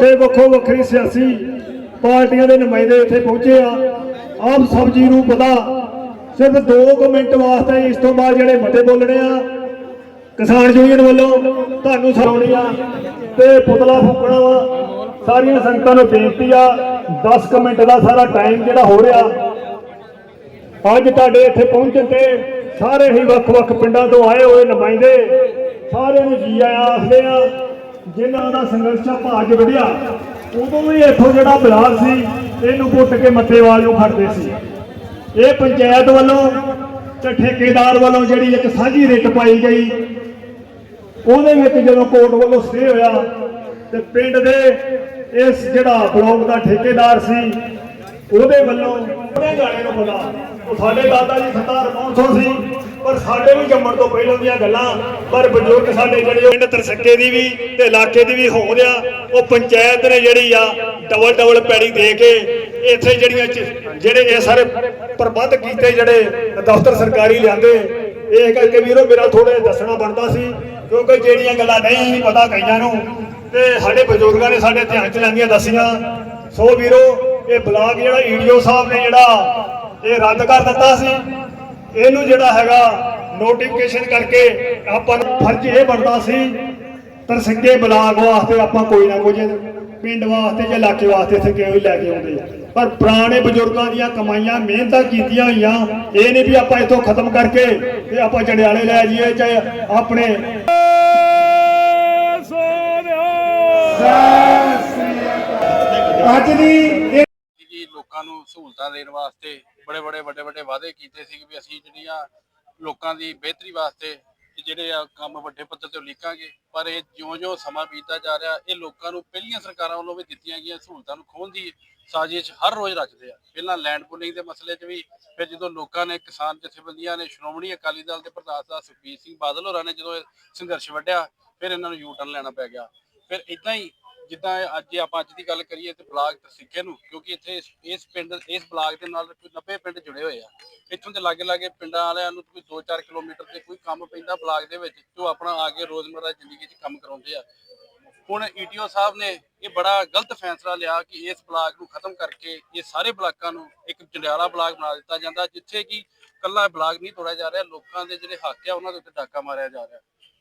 ਤੇ ਵੱਖੋ ਵੱਖਰੀ ਸਿਆਸੀ ਪਾਰਟੀਆਂ ਦੇ ਨੁਮਾਇੰਦੇ ਇੱਥੇ ਪਹੁੰਚੇ ਆ। ਆਪ ਸਭ ਜੀ ਨੂੰ ਪਤਾ, ਸਿਰਫ 2 ਮਿੰਟ ਵਾਸਤੇ ਇਸ ਤੋਂ ਬਾਅਦ ਜਿਹੜੇ ਮਤੇ ਬੋਲਣੇ ਆ ਕਿਸਾਨ ਯੂਨੀਅਨ ਵੱਲੋਂ ਤੁਹਾਨੂੰ ਸੁਣਾਉਣੀ ਆ ਤੇ ਪੁਤਲਾ ਫੂਕਣਾ ਵਾ। ਸਾਰੀਆਂ ਸੰਗਤਾਂ ਨੂੰ ਬੇਨਤੀ ਆ 10 ਕੁ ਮਿੰਟ ਦਾ ਸਾਰਾ ਟਾਈਮ ਜਿਹੜਾ ਹੋ ਰਿਹਾ। ਅੱਜ ਤੁਹਾਡੇ ਇੱਥੇ ਪਹੁੰਚਣ ਤੇ ਸਾਰੇ ਹੀ ਵੱਖ-ਵੱਖ ਪਿੰਡਾਂ ਤੋਂ ਆਏ ਹੋਏ ਨੁਮਾਇੰਦੇ, ਸਾਰਿਆਂ ਨੂੰ ਜੀ ਆਇਆਂ ਆਖਦੇ ਆ, ਜਿਨ੍ਹਾਂ ਦਾ ਸੰਘਰਸ਼ ਆ, ਭਾਜ ਵਧਿਆ, ਉਦੋਂ ਵੀ ਇੱਥੋਂ ਜਿਹੜਾ ਬਿਲਾਲ ਸੀ, ਇਹਨੂੰ ਪੁੱਟ ਕੇ ਮੱਥੇ ਵਾਲ ਨੂੰ ਖੜਦੇ ਸੀ। ਇਹ ਪੰਚਾਇਤ ਵੱਲੋਂ ਤੇ ਠੇਕੇਦਾਰ ਵੱਲੋਂ ਜਿਹੜੀ ਇੱਕ ਸਾਂਝੀ ਰੇਟ ਪਾਈ ਗਈ, ਉਹਦੇ ਵਿੱਚ ਜਦੋਂ ਕੋਰਟ ਵੱਲੋਂ ਸਟੇ ਹੋਇਆ ਤੇ ਪਿੰਡ ਦੇ ਇਸ ਜਿਹੜਾ ਬਲੌਕ ਦਾ ਠੇਕੇਦਾਰ ਸੀ, ਉਹਦੇ ਵੱਲੋਂ ਉਹਨੇ ਗਾਣੇ ਨੂੰ ਪਤਾ ਉਹ ਸਾਡੇ ਦਾਦਾ ਜੀ ਸਰਦਾਰ ਮੋਹਨ ਸੀ ਪਰ ਸਾਡੇ ਵੀ ਜੰਮਣ ਤੋਂ ਪਹਿਲਾਂ ਦੀਆਂ ਗੱਲਾਂ, ਪਰ ਬਜ਼ੁਰਗ ਸਾਡੇ ਜਿਹੜੇ ਪਿੰਡ ਤਰਸੱਕੇ ਦੀ ਵੀ ਤੇ ਇਲਾਕੇ ਦੀ ਵੀ ਹੋਂਦ ਆ, ਉਹ ਪੰਚਾਇਤ ਨੇ ਜਿਹੜੀ ਆ ਡਬਲ ਡਬਲ ਪੈੜੀ ਦੇ ਕੇ ਇੱਥੇ ਜਿਹੜੀਆਂ ਜਿਹੜੇ ਇਹ ਸਾਰੇ ਪ੍ਰਬੰਧ ਕੀਤੇ, ਜਿਹੜੇ ਦਫ਼ਤਰ ਸਰਕਾਰੀ ਲਿਆਂਦੇ, ਇਹ ਕਰਕੇ ਵੀਰੋ ਮੇਰਾ ਥੋੜਾ ਦੱਸਣਾ ਬਣਦਾ ਸੀ, ਕਿਉਂਕਿ ਜਿਹੜੀਆਂ ਗੱਲਾਂ ਨਹੀਂ ਸੀ ਪਤਾ ਕਈਆਂ ਨੂੰ, ਤੇ ਸਾਡੇ ਬਜ਼ੁਰਗਾਂ ਨੇ ਸਾਡੇ ਧਿਆਨ ਚ ਲੈਂਦੀਆਂ ਦੱਸੀਆਂ। ਸੋ ਵੀਰੋ, ਇਹ ਬਲਾਕ ਜਿਹੜਾ ਈਡੀਓ ਸਾਹਿਬ ਨੇ ਜਿਹੜਾ ਇਹ ਰੱਦ ਕਰ ਦਿੱਤਾ ਸੀ, ਇਹਨੂੰ ਜਿਹੜਾ ਹੈਗਾ ਨੋਟੀਫਿਕੇਸ਼ਨ ਕਰਕੇ ਆਪਾਂ ਨੂੰ ਫਰਜ਼ ਇਹ ਬਣਦਾ ਸੀ ਤਰਸਿੱਕੇ ਬਲਾਕ ਵਾਸਤੇ ਆਪਾਂ ਕੋਈ ਨਾ ਕੁਝ ਪਿੰਡ ਵਾਸਤੇ ਜਾਂ ਇਲਾਕੇ ਵਾਸਤੇ ਇੱਥੇ ਕਿਉਂ ਹੀ ਲੈ ਕੇ ਆਉਂਦੇ। ਪਰ ਪੁਰਾਣੇ ਬਜ਼ੁਰਗਾਂ ਦੀਆਂ ਕਮਾਈਆਂ ਮਿਹਨਤਾਂ ਕੀਤੀਆਂ ਹੋਈਆਂ ਇਹ ਨਹੀਂ ਵੀ ਆਪਾਂ ਇੱਥੋਂ ਖਤਮ ਕਰਕੇ ਤੇ ਆਪਾਂ ਜੰਡਿਆਲੇ ਲੈ ਜਾਈਏ ਚਾਹੇ ਆਪਣੇ ਅੱਜ ਦੀ ਜੀ ਲੋਕਾਂ ਨੂੰ ਸਹੂਲਤਾਂ ਦੇਣ ਵਾਸਤੇ ਬੜੇ ਬੜੇ ਵੱਡੇ ਵੱਡੇ ਵਾਅਦੇ ਕੀਤੇ ਸੀ ਕਿ ਵੀ ਅਸੀਂ ਜਿਹੜੀਆਂ ਲੋਕਾਂ ਦੀ ਬਿਹਤਰੀ ਵਾਸਤੇ ਜਿਹੜੇ ਆ ਕੰਮ ਵੱਡੇ ਪੱਧਰ ਤੇ ਲਿਖਾਂਗੇ ਪਰ ਇਹ ਜਿਉਂ-ਜਿਉਂ ਸਮਾਂ ਬੀਤਦਾ ਜਾ ਰਿਹਾ, ਇਹ ਲੋਕਾਂ ਨੂੰ ਪਹਿਲੀਆਂ ਸਰਕਾਰਾਂ ਵੱਲੋਂ ਵੀ ਦਿੱਤੀਆਂ ਗਈਆਂ ਸਹੂਲਤਾਂ ਨੂੰ ਖੋਹਣ ਦੀ ਸਾਜ਼ਿਸ਼ ਹਰ ਰੋਜ਼ ਰਚਦੇ ਆ। ਪਹਿਲਾਂ ਲੈਂਡ ਪੁਲਿੰਗ ਦੇ ਮਸਲੇ 'ਚ ਵੀ, ਫਿਰ ਜਦੋਂ ਲੋਕਾਂ ਨੇ ਕਿਸਾਨ ਜਥੇਬੰਦੀਆਂ ਨੇ, ਸ਼੍ਰੋਮਣੀ ਅਕਾਲੀ ਦਲ ਦੇ ਪ੍ਰਧਾਨ ਸਾਹਿਬ ਸੁਖਬੀਰ ਸਿੰਘ ਬਾਦਲ ਹੋਰਾਂ ਨੇ ਜਦੋਂ ਇਹ ਸੰਘਰਸ਼ ਵੱਢਿਆ, ਫਿਰ ਇਹਨਾਂ ਨੂੰ ਯੂ ਟਰਨ ਲੈਣਾ ਪੈ ਗਿਆ। ਫਿਰ ਇਦਾਂ ਹੀ ਜਿੱਦਾਂ ਅੱਜ ਆਪਾਂ ਅੱਜ ਦੀ ਗੱਲ ਕਰੀਏ ਤੇ ਬਲਾਕ ਸਿੱਖੇ ਨੂੰ, ਕਿਉਂਕਿ ਇੱਥੇ ਇਸ- ਇਸ ਪਿੰਡ, ਇਸ ਬਲਾਕ ਦੇ ਨਾਲ ਕੋਈ 90 ਪਿੰਡ ਜੁੜੇ ਹੋਏ ਆ। ਇੱਥੋਂ ਦੇ ਲਾਗੇ ਲਾਗੇ ਪਿੰਡਾਂ ਵਾਲਿਆਂ ਨੂੰ ਕੋਈ 2-4 ਕਿਲੋਮੀਟਰ ਤੇ ਕੋਈ ਕੰਮ ਪੈਂਦਾ ਬਲਾਕ ਦੇ ਵਿੱਚ, ਜੋ ਆਪਣਾ ਆ ਕੇ ਰੋਜ਼ਮਰਰਾ ਜ਼ਿੰਦਗੀ 'ਚ ਕੰਮ ਕਰਾਉਂਦੇ ਆ। ਹੁਣ ਈਟੀਓ ਸਾਹਿਬ ਨੇ ਇਹ ਬੜਾ ਗਲਤ ਫੈਸਲਾ ਲਿਆ ਕਿ ਇਸ ਬਲਾਕ ਨੂੰ ਖਤਮ ਕਰਕੇ ਇਹ ਸਾਰੇ ਬਲਾਕਾਂ ਨੂੰ ਇੱਕ ਜੰਡਿਆਲਾ ਬਲਾਕ ਬਣਾ ਦਿੱਤਾ ਜਾਂਦਾ, ਜਿੱਥੇ ਕਿ ਕੱਲਾ ਬਲਾਕ ਨਹੀਂ ਤੋੜਿਆ ਜਾ ਰਿਹਾ, ਲੋਕਾਂ ਦੇ ਜਿਹੜੇ ਹੱਕ ਆ, ਉਹਨਾਂ ਦੇ ਉੱਤੇ ਡਾਕਾ ਮਾਰਿਆ ਜਾ ਰਿਹਾ।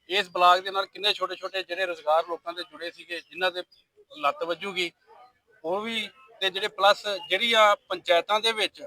ਇਸ ਬਲਾਕ ਦੇ ਨਾਲ ਕਿੰਨੇ ਛੋਟੇ ਛੋਟੇ ਜਿਹੜੇ ਰੋਜ਼ਗਾਰ ਲੋਕਾਂ ਦੇ ਜੁੜੇ ਸੀਗੇ, ਜਿਨ੍ਹਾਂ ਦੇ ਲੱਤ ਵੱਜੂਗੀ, ਉਹ ਵੀ ਤੇ ਜਿਹੜੇ ਪਲੱਸ ਜਿਹੜੀਆਂ ਪੰਚਾਇਤਾਂ ਦੇ ਵਿੱਚ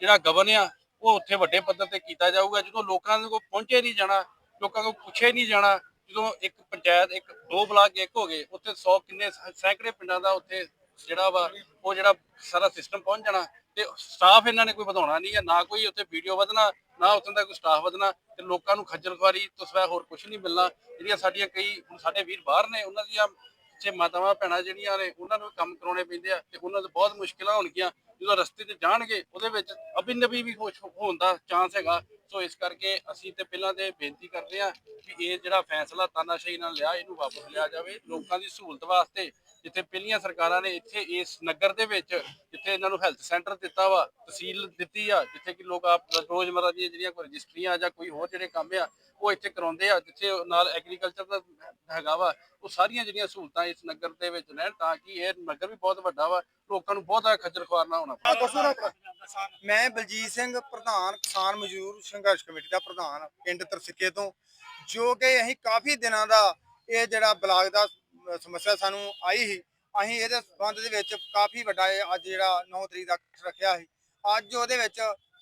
ਜਿਹੜਾ ਗਵਰਨ ਆ, ਉਹ ਉੱਥੇ ਵੱਡੇ ਪੱਧਰ ਤੇ ਕੀਤਾ ਜਾਊਗਾ। ਜਦੋਂ ਲੋਕਾਂ ਦੇ ਕੋਲ ਪਹੁੰਚੇ ਨਹੀਂ ਜਾਣਾ, ਲੋਕਾਂ ਕੋਲ ਪੁੱਛੇ ਨਹੀਂ ਜਾਣਾ, ਜਦੋਂ ਇੱਕ ਪੰਚਾਇਤ, ਇੱਕ ਦੋ ਬਲਾਕ ਇੱਕ ਹੋ ਗਏ, ਉੱਥੇ 100 ਕਿੰਨੇ ਸੈਂਕੜੇ ਪਿੰਡਾਂ ਦਾ ਉੱਥੇ ਜਿਹੜਾ ਵਾ, ਉਹ ਜਿਹੜਾ ਸਾਰਾ ਸਿਸਟਮ ਪਹੁੰਚ ਜਾਣਾ ਤੇ ਸਟਾਫ ਇਹਨਾਂ ਨੇ ਕੋਈ ਵਧਾਉਣਾ ਨਹੀਂ ਹੈ ਨਾ ਕੋਈ ਉੱਥੇ ਵੀਡੀਓ ਵਧਣਾ, ਨਾ ਉੱਥੇ ਦਾ ਕੋਈ ਸਟਾਫ ਵਧਣਾ। ਤੇ ਲੋਕਾਂ ਨੂੰ ਖੱਜਲ ਖੁਆਰੀ ਤੋਂ ਸਿਵਾ ਹੋਰ ਕੁਝ ਨਹੀਂ ਮਿਲਣਾ। ਜਿਹੜੀਆਂ ਸਾਡੀਆਂ ਕਈ, ਹੁਣ ਸਾਡੇ ਵੀਰ ਬਾਹਰ ਨੇ, ਉਹਨਾਂ ਦੀਆਂ ਪਿੱਛੇ ਮਾਤਾਵਾਂ, ਭੈਣਾਂ ਜਿਹੜੀਆਂ ਨੇ, ਉਹਨਾਂ ਨੂੰ ਵੀ ਕੰਮ ਕਰਾਉਣੇ ਪੈਂਦੇ ਆ ਤੇ ਉਹਨਾਂ ਦੇ ਬਹੁਤ ਮੁਸ਼ਕਿਲਾਂ ਹੋਣਗੀਆਂ। ਜਦੋਂ ਰਸਤੇ ਤੇ ਜਾਣਗੇ, ਉਹਦੇ ਵਿੱਚ ਅਭਿਨਵੀ ਵੀ ਹੋ- ਹੋਣ ਦਾ ਚਾਂਸ ਹੈਗਾ। ਸੋ ਇਸ ਕਰਕੇ ਅਸੀਂ ਤੇ ਪਹਿਲਾਂ ਤੇ ਬੇਨਤੀ ਕਰਦੇ ਆ ਕਿ ਇਹ ਜਿਹੜਾ ਫੈਸਲਾ ਤਾਨਾਸ਼ਾਹੀ ਨਾਲ ਲਿਆ, ਇਹਨੂੰ ਵਾਪਸ ਲਿਆ ਜਾਵੇ। ਲੋਕਾਂ ਦੀ ਸਹੂਲਤ ਵਾਸਤੇ ਜਿੱਥੇ ਪਹਿਲੀਆਂ ਸਰਕਾਰਾਂ ਨੇ ਇੱਥੇ ਇਸ ਨਗਰ ਦੇ ਵਿੱਚ ਜਿੱਥੇ ਇਹਨਾਂ ਨੂੰ ਹੈਲਥ ਸੈਂਟਰ ਦਿੱਤਾ ਵਾ, ਤਹਿਸੀਲ ਦਿੱਤੀ ਆ, ਜਿੱਥੇ ਕਿ ਲੋਕ ਆਪ ਰੋਜ਼ਮਰਾ ਦੀਆਂ ਜਿਹੜੀਆਂ ਕੋਈ ਰਜਿਸਟਰੀਆਂ ਜਾਂ ਕੋਈ ਹੋਰ ਜਿਹੜੇ ਕੰਮ ਆ, ਉਹ ਇੱਥੇ ਕਰਾਉਂਦੇ ਆ, ਜਿੱਥੇ ਨਾਲ ਐਗਰੀਕਲਚਰ ਦਾ ਹੈਗਾ ਵਾ, ਉਹ ਸਾਰੀਆਂ ਜਿਹੜੀਆਂ ਸਹੂਲਤਾਂ ਇਸ ਨਗਰ ਦੇ ਵਿੱਚ ਰਹਿਣ ਤਾਂ ਕਿ ਇਹ ਨਗਰ ਵੀ ਬਹੁਤ ਵੱਡਾ ਵਾ, ਲੋਕਾਂ ਨੂੰ ਬਹੁਤਾ ਖੱਜਲ ਖੁਆਰ ਨਾ ਹੋਣਾ ਪਵੇ। ਮੈਂ ਬਲਜੀਤ ਸਿੰਘ, ਪ੍ਰਧਾਨ ਕਿਸਾਨ ਮਜ਼ਦੂਰ ਸੰਘਰਸ਼ ਕਮੇਟੀ ਦਾ ਪ੍ਰਧਾਨ, ਪਿੰਡ ਤਰਸਿੱਕੇ ਤੋਂ, ਜੋ ਕਿ ਅਸੀਂ ਕਾਫੀ ਦਿਨਾਂ ਦਾ ਇਹ ਜਿਹੜਾ ਬਲਾਕ ਦਾ ਸਮੱਸਿਆ ਸਾਨੂੰ ਆਈ ਸੀ, ਅਸੀਂ ਇਹਦੇ ਸੰਬੰਧ ਦੇ ਵਿੱਚ ਕਾਫੀ ਵੱਡਾ ਇਹ ਅੱਜ ਜਿਹੜਾ 9 ਤਰੀਕ ਦਾ ਇਕੱਠ ਰੱਖਿਆ ਸੀ। ਅੱਜ ਉਹਦੇ ਵਿੱਚ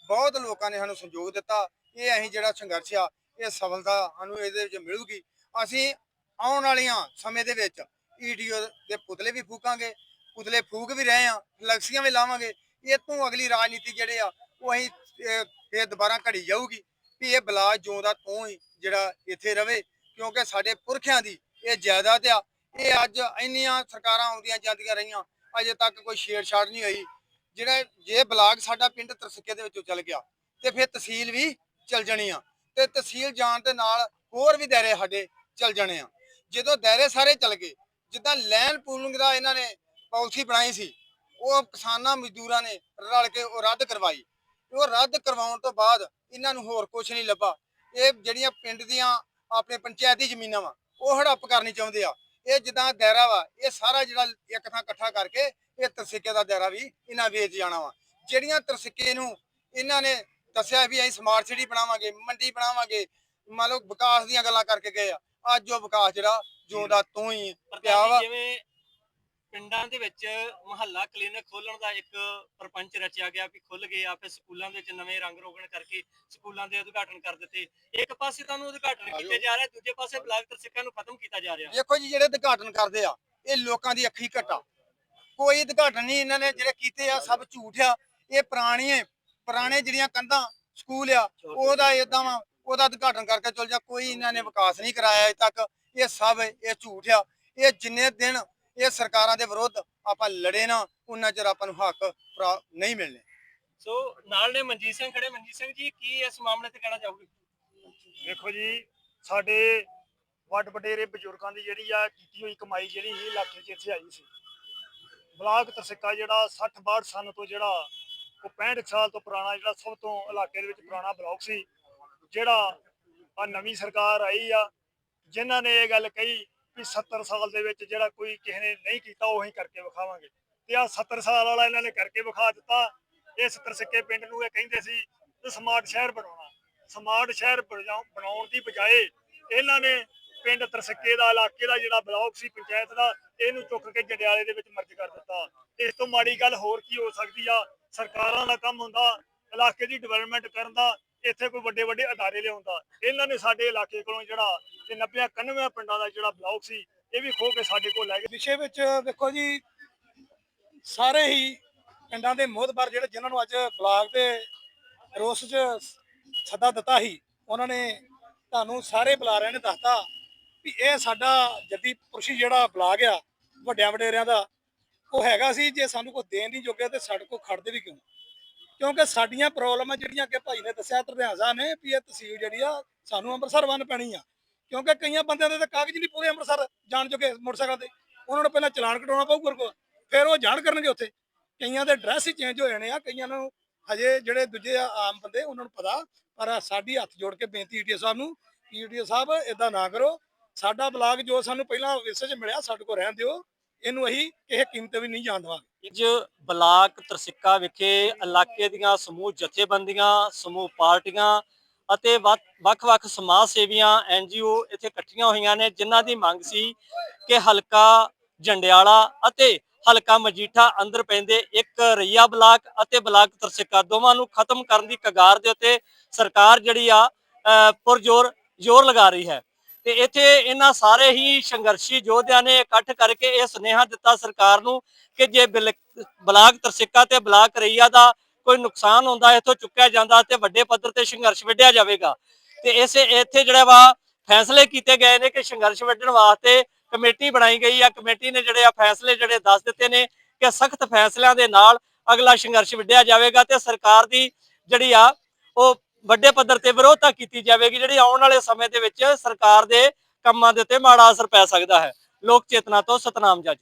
ਬਹੁਤ ਲੋਕਾਂ ਨੇ ਸਾਨੂੰ ਸਹਿਯੋਗ ਦਿੱਤਾ, ਇਹ ਅਸੀਂ ਜਿਹੜਾ ਸੰਘਰਸ਼ ਆ, ਇਹ ਸਫਲਤਾ ਸਾਨੂੰ ਇਹਦੇ ਵਿੱਚ ਮਿਲੂਗੀ। ਅਸੀਂ ਆਉਣ ਵਾਲੀਆਂ ਸਮੇਂ ਦੇ ਵਿੱਚ ਈਡੀਓ ਦੇ ਪੁਤਲੇ ਵੀ ਫੂਕਾਂਗੇ, ਪੁਤਲੇ ਫੂਕ ਵੀ ਰਹੇ ਆ ਫਲੈਕਸੀਆਂ ਵੀ ਲਾਵਾਂਗੇ। ਇਹ ਤੋਂ ਅਗਲੀ ਰਾਜਨੀਤੀ ਜਿਹੜੇ ਆ, ਉਹ ਅਸੀਂ ਇਹ ਫੇਰ ਦੁਬਾਰਾ ਘੜੀ ਜਾਊਗੀ ਵੀ ਇਹ ਬਲਾਜ ਬਲਾਕ ਦਾ ਤੋਂ ਹੀ ਜਿਹੜਾ ਇੱਥੇ ਰਵੇ, ਕਿਉਂਕਿ ਸਾਡੇ ਪੁਰਖਿਆਂ ਦੀ ਇਹ ਜਾਇਦਾਦ ਆ ਇਹ ਅੱਜ ਇੰਨੀਆਂ ਸਰਕਾਰਾਂ ਆਉਂਦੀਆਂ ਜਾਂਦੀਆਂ ਰਹੀਆਂ, ਅਜੇ ਤੱਕ ਕੋਈ ਛੇੜਛਾੜ ਨਹੀਂ ਹੋਈ। ਜਿਹੜਾ ਜੇ ਬਲਾਕ ਸਾਡਾ ਪਿੰਡ ਤਰਸਕੇ ਦੇ ਵਿੱਚੋਂ ਚੱਲ ਗਿਆ, ਤੇ ਫਿਰ ਤਹਿਸੀਲ ਵੀ ਚੱਲ ਜਾਣੀ ਆ। ਤੇ ਤਹਿਸੀਲ ਜਾਣ ਦੇ ਨਾਲ ਹੋਰ ਵੀ ਦਾਇਰੇ ਸਾਡੇ ਚੱਲ ਜਾਣੇ ਆ। ਜਦੋਂ ਦਾਇਰੇ ਸਾਰੇ ਚੱਲ ਗਏ, ਜਿੱਦਾਂ ਲੈਂਡ ਪੂਲਿੰਗ ਦਾ ਇਹਨਾਂ ਨੇ ਪਾਲਿਸੀ ਬਣਾਈ ਸੀ, ਉਹ ਕਿਸਾਨਾਂ ਮਜ਼ਦੂਰਾਂ ਨੇ ਰਲ ਕੇ ਉਹ ਰੱਦ ਕਰਵਾਈ। ਉਹ ਰੱਦ ਕਰਵਾਉਣ ਤੋਂ ਬਾਅਦ ਇਹਨਾਂ ਨੂੰ ਹੋਰ ਕੁਝ ਨਹੀਂ ਲੱਭਾ। ਇਹ ਜਿਹੜੀਆਂ ਪਿੰਡ ਦੀਆਂ ਆਪਣੇ ਪੰਚਾਇਤੀ ਜ਼ਮੀਨਾਂ ਵਾ, ਉਹ ਹੜੱਪ ਕਰਨੀ ਚਾਹੁੰਦੇ ਆ। ਇਹ ਜਿੱਦਾਂ ਦਾਇਰਾ ਵਾ ਇਹ ਸਾਰਾ ਜਿਹੜਾ ਇੱਕ ਥਾਂ ਇਕੱਠਾ ਕਰਕੇ ਇਹ ਤਰਸਿੱਕੇ ਦਾ ਦਾਇਰਾ ਵੀ ਇਹਨਾਂ ਵੇਚ ਜਾਣਾ ਵਾ। ਜਿਹੜੀਆਂ ਤਰਸਿੱਕੇ ਨੂੰ ਇਹਨਾਂ ਨੇ ਦੱਸਿਆ ਵੀ ਅਸੀਂ ਸਮਾਰਟ ਸਿਟੀ ਬਣਾਵਾਂਗੇ ਮੰਡੀ ਬਣਾਵਾਂਗੇ ਮੰਨ ਲਓ ਵਿਕਾਸ ਦੀਆਂ ਗੱਲਾਂ ਕਰਕੇ ਗਏ ਆ। ਅੱਜ ਉਹ ਵਿਕਾਸ ਜਿਹੜਾ ਜਿਉਂਦਾ ਤੋਂ ਹੀ ਪਿਆ ਵਾ। ਜਿਵੇਂ ਪਿੰਡਾਂ ਦੇ ਵਿੱਚ ਮੁਹੱਲਾ ਕਲੀਨਿਕ ਖੋਲਣ ਦਾ ਇੱਕ ਪ੍ਰਪੰਚ ਰਚਿਆ ਗਿਆ ਵੀ ਖੁੱਲ ਗਏ ਆ ਫਿਰ ਸਕੂਲਾਂ ਦੇ ਵਿੱਚ ਨਵੇਂ ਰੰਗ ਰੋਗਣ ਕਰਕੇ ਸਕੂਲਾਂ ਦੇ ਉਦਘਾਟਨ ਕਰ ਦਿੱਤੇ। ਇੱਕ ਪਾਸੇ ਤੁਹਾਨੂੰ ਉਦਘਾਟਨ ਕੀਤੇ ਜਾ ਰਿਹਾ ਦੂਜੇ ਪਾਸੇ ਬਲਾਕ ਤਰਸਿੱਕਾ ਨੂੰ ਖਤਮ ਕੀਤਾ ਜਾ ਰਿਹਾ। ਦੇਖੋ ਜੀ ਜਿਹੜੇ ਉਦਘਾਟਨ ਕਰਦੇ ਆ ਇਹ ਲੋਕਾਂ ਦੀ ਅੱਖੀ ਘਟਾ। ਕੋਈ ਉਦਘਾਟਨ ਨਹੀਂ ਇਹਨਾਂ ਨੇ ਜਿਹੜੇ ਕੀਤੇ ਆ ਸਭ ਝੂਠ ਆ। ਇਹ ਪੁਰਾਣੀਆਂ ਪੁਰਾਣੇ ਜਿਹੜੀਆਂ ਕੰਧਾਂ ਸਕੂਲ ਆ ਉਹਦਾ ਇਦਾਂ ਵਾ ਉਹਦਾ ਉਦਘਾਟਨ ਕਰਕੇ ਚਲ ਜਾ ਕੋਈ ਇਹਨਾਂ ਨੇ ਵਿਕਾਸ ਨਹੀਂ ਕਰਾਇਆ ਅਜੇ ਤੱਕ। ਇਹ ਸਭ ਇਹ ਝੂਠ ਆ। ਇਹ ਜਿੰਨੇ ਦਿਨ ਇਹ ਸਰਕਾਰਾਂ ਦੇ ਵਿਰੁੱਧ ਆਪਾਂ ਲੜੇ ਨਾ ਉਹਨਾਂ ਚਿਰ ਆਪਾਂ ਨੂੰ ਹੱਕ ਨਹੀਂ ਮਿਲਣੇ। ਸੋ ਨਾਲ ਨੇ ਮਨਜੀਤ ਸਿੰਘ ਖੜੇ। ਮਨਜੀਤ ਸਿੰਘ ਜੀ ਕੀ ਇਸ ਮਾਮਲੇ ਤੇ ਕਹਿਣਾ ਚਾਹੋਗੇ? ਵੇਖੋ ਜੀ ਸਾਡੇ ਵੱਡ ਵਡੇਰੇ ਬਜ਼ੁਰਗਾਂ ਦੀ ਜਿਹੜੀ ਆ ਕੀਤੀ ਹੋਈ ਕਮਾਈ ਜਿਹੜੀ ਸੀ ਇਲਾਕੇ 'ਚ ਇੱਥੇ ਆਈ ਸੀ। ਬਲਾਕ ਤਰਸਿੱਕਾ ਜਿਹੜਾ 60 62 ਸਾਲ ਤੋਂ ਜਿਹੜਾ ਉਹ 65 ਸਾਲ ਤੋਂ ਪੁਰਾਣਾ ਜਿਹੜਾ ਸਭ ਤੋਂ ਇਲਾਕੇ ਦੇ ਵਿੱਚ ਪੁਰਾਣਾ ਬਲਾਕ ਸੀ ਜਿਹੜਾ ਆ ਨਵੀਂ ਸਰਕਾਰ ਆਈ ਆ ਜਿਨ੍ਹਾਂ ਨੇ ਇਹ ਗੱਲ ਕਹੀ ਵੀ 70 ਸਾਲ ਦੇ ਵਿੱਚ ਜਿਹੜਾ ਕੋਈ ਕਿਸੇ ਨੇ ਨਹੀਂ ਕੀਤਾ, ਉਹ ਅਸੀਂ ਕਰਕੇ ਵਿਖਾਵਾਂਗੇ। ਤੇ ਆ 70 ਸਾਲ ਵਾਲਾ ਇਹਨਾਂ ਨੇ ਕਰਕੇ ਵਿਖਾ ਦਿੱਤਾ। ਇਸ ਤਰਸਿੱਕੇ ਪਿੰਡ ਨੂੰ ਇਹ ਕਹਿੰਦੇ ਸੀ ਸਮਾਰਟ ਸ਼ਹਿਰ ਬਣਾਉਣਾ। ਸਮਾਰਟ ਸ਼ਹਿਰ ਬਣਾਉਣ ਦੀ ਬਜਾਏ ਇਹਨਾਂ ਨੇ ਪਿੰਡ ਤਰਸੱਕੇ ਦਾ, ਇਲਾਕੇ ਦਾ ਜਿਹੜਾ ਬਲਾਕ ਸੀ, ਪੰਚਾਇਤ ਦਾ, ਇਹਨੂੰ ਚੁੱਕ ਕੇ ਜੰਡਿਆਲੇ ਦੇ ਵਿੱਚ ਮਰਜ ਕਰ ਦਿੱਤਾ। ਇਸ ਤੋਂ ਮਾੜੀ ਗੱਲ ਹੋਰ ਕੀ ਹੋ ਸਕਦੀ ਆ? ਸਰਕਾਰਾਂ ਦਾ ਕੰਮ ਹੁੰਦਾ, ਇਲਾਕੇ ਦੀ ਡਿਵੈਲਪਮੈਂਟ ਕਰਨ ਦਾ ਇੱਥੇ ਕੋਈ ਵੱਡੇ ਵੱਡੇ ਅਦਾਰੇ ਲਿਆਉਂਦਾ ਇਹਨਾਂ ਨੇ ਸਾਡੇ ਇਲਾਕੇ ਕੋਲੋਂ ਜਿਹੜਾ ਤੇ 90 91 ਪਿੰਡਾਂ ਦਾ ਜਿਹੜਾ ਬਲਾਕ ਸੀ, ਇਹ ਵੀ ਖੋ ਕੇ ਸਾਡੇ ਕੋਲ ਲੈ ਗਏ। ਵਿਸ਼ੇ ਵਿੱਚ ਵੇਖੋ ਜੀ, ਸਾਰੇ ਹੀ ਪਿੰਡਾਂ ਦੇ ਮੋਹਤਬਰ ਜਿਹੜੇ ਜਿਨ੍ਹਾਂ ਨੂੰ ਅੱਜ ਬਲਾਕ ਦੇ ਰੋਸ 'ਚ ਸੱਦਾ ਦਿੱਤਾ ਸੀ, ਉਹਨਾਂ ਨੇ ਤੁਹਾਨੂੰ ਸਾਰੇ ਬੁਲਾਰਿਆਂ ਨੇ, ਦੱਸਤਾ ਵੀ ਇਹ ਸਾਡਾ ਜੱਦੀ ਪੁਰਸ਼ੀ ਜਿਹੜਾ ਬਲਾਕ ਆ, ਵੱਡਿਆਂ ਵਡੇਰਿਆਂ ਦਾ, ਉਹ ਹੈਗਾ ਸੀ, ਜੇ ਸਾਨੂੰ ਕੋਈ ਦੇਣ ਨਹੀਂ ਜੋਗਿਆ ਤੇ ਸਾਡੇ ਕੋਲ ਖੜਦੇ ਵੀ ਕਿਉਂ? ਕਿਉਂਕਿ ਸਾਡੀਆਂ ਪ੍ਰੋਬਲਮਾਂ ਜਿਹੜੀਆਂ ਅੱਗੇ ਭਾਈ ਨੇ ਦੱਸਿਆ ਤਰਦਿਆਜ਼ਾ ਨੇ ਵੀ ਇਹ ਤਹਿਸੀਲ ਜਿਹੜੀ ਆ ਸਾਨੂੰ ਅੰਮ੍ਰਿਤਸਰ ਵੰਨ ਪੈਣੀ ਆ। ਕਿਉਂਕਿ ਕਈਆਂ ਬੰਦਿਆਂ ਦੇ ਤਾਂ ਕਾਗਜ਼ ਨਹੀਂ ਪੂਰੇ ਅੰਮ੍ਰਿਤਸਰ ਜਾਣ ਜੋਗੇ ਮੋਟਰਸਾਈਕਲ ਤੇ। ਉਹਨਾਂ ਨੂੰ ਪਹਿਲਾਂ ਚਲਾਨ ਕਟਾਉਣਾ ਪਊਗਾ ਗੁਰ ਕੋ ਫਿਰ ਉਹ ਜਾਣ ਕਰਨਗੇ ਉੱਥੇ। ਕਈਆਂ ਦੇ ਐਡਰੈਸ ਹੀ ਚੇਂਜ ਹੋ ਜਾਣੇ ਆ, ਕਈਆਂ ਨੂੰ ਹਜੇ ਜਿਹੜੇ ਦੂਜੇ ਆਮ ਬੰਦੇ ਉਹਨਾਂ ਨੂੰ ਪਤਾ, ਪਰ ਸਾਡੀ ਹੱਥ ਜੋੜ ਕੇ ਬੇਨਤੀ ਈਟੀਓ ਸਾਹਿਬ ਨੂੰ ਈਟੀਓ ਸਾਹਿਬ ਇਦਾਂ ਨਾ ਕਰੋ। ਸਾਡਾ ਬਲਾਕ ਜੋ ਸਾਨੂੰ ਪਹਿਲਾਂ ਵਿਰਸੇ 'ਚ ਮਿਲਿਆ, ਸਾਡੇ ਕੋਲ ਰਹਿਣ ਦਿਓ। ਇਹਨੂੰ ਅਸੀਂ ਕਿਸੇ ਕੀਮਤ ਵੀ ਨਹੀਂ ਜਾਣ ਦੇਵਾਂਗੇ। ਅੱਜ ਬਲਾਕ ਤਰਸਿੱਕਾ ਵਿਖੇ ਇਲਾਕੇ ਦੀਆਂ ਸਮੂਹ ਜਥੇਬੰਦੀਆਂ, ਸਮੂਹ ਪਾਰਟੀਆਂ ਅਤੇ ਵੱਖ ਵੱਖ ਸਮਾਜ ਸੇਵੀਆਂ ਐਨਜੀਓ ਇੱਥੇ ਇਕੱਠੀਆਂ ਹੋਈਆਂ ਨੇ, ਜਿਨ੍ਹਾਂ ਦੀ ਮੰਗ ਸੀ ਕਿ ਹਲਕਾ ਜੰਡਿਆਲਾ ਅਤੇ ਹਲਕਾ ਮਜੀਠਾ ਅੰਦਰ ਪੈਂਦੇ ਇੱਕ ਰਈਆ ਬਲਾਕ ਅਤੇ ਬਲਾਕ ਤਰਸਿੱਕਾ ਦੋਵਾਂ ਨੂੰ ਖਤਮ ਕਰਨ ਦੀ ਕਗਾਰ ਦੇ ਉੱਤੇ ਸਰਕਾਰ ਜਿਹੜੀ ਆ ਪੁਰਜ਼ੋਰ, ਜ਼ੋਰ ਲਗਾ ਰਹੀ ਹੈ। ਤੇ ਇੱਥੇ ਇਹਨਾਂ ਸਾਰੇ ਹੀ ਸੰਘਰਸ਼ੀ ਯੋਧਿਆਂ ਨੇ ਇਕੱਠ ਕਰਕੇ ਇਹ ਸੁਨੇਹਾ ਦਿੱਤਾ ਸਰਕਾਰ ਨੂੰ ਕਿ ਜੇ ਬਲਾਕ ਤਰਸਿੱਕਾ ਤੇ ਬਲਾਕ ਰਈਆ ਦਾ ਕੋਈ ਨੁਕਸਾਨ ਹੁੰਦਾ, ਇੱਥੋਂ ਚੁੱਕਿਆ ਜਾਂਦਾ ਤੇ ਵੱਡੇ ਪੱਧਰ ਤੇ ਸੰਘਰਸ਼ ਵਿੱਢਿਆ ਜਾਵੇਗਾ। ਤੇ ਇਸੇ, ਇੱਥੇ ਜਿਹੜਾ ਵਾ ਫੈਸਲੇ ਕੀਤੇ ਗਏ ਨੇ ਕਿ ਸੰਘਰਸ਼ ਵਿੱਢਣ ਵਾਸਤੇ ਕਮੇਟੀ ਬਣਾਈ ਗਈ ਆ। ਕਮੇਟੀ ਨੇ ਜਿਹੜੇ ਆ ਫੈਸਲੇ ਜਿਹੜੇ ਦੱਸ ਦਿੱਤੇ ਨੇ ਕਿ ਸਖਤ ਫੈਸਲਿਆਂ ਦੇ ਨਾਲ ਅਗਲਾ ਸੰਘਰਸ਼ ਵਿੱਢਿਆ ਜਾਵੇਗਾ ਤੇ ਸਰਕਾਰ ਦੀ ਜਿਹੜੀ ਆ ਉਹ ਵੱਡੇ ਪੱਧਰ ਤੇ ਵਿਰੋਧਤਾ ਕੀਤੀ ਜਾਵੇਗੀ, ਜਿਹੜੀ ਆਉਣ ਵਾਲੇ ਸਮੇਂ ਦੇ ਵਿੱਚ ਸਰਕਾਰ ਦੇ ਕੰਮਾਂ ਦੇ ਉੱਤੇ ਮਾੜਾ ਅਸਰ ਪੈ ਸਕਦਾ ਹੈ। ਲੋਕ ਚੇਤਨਾ ਤੋਂ ਸਤਨਾਮ ਜੱਜ।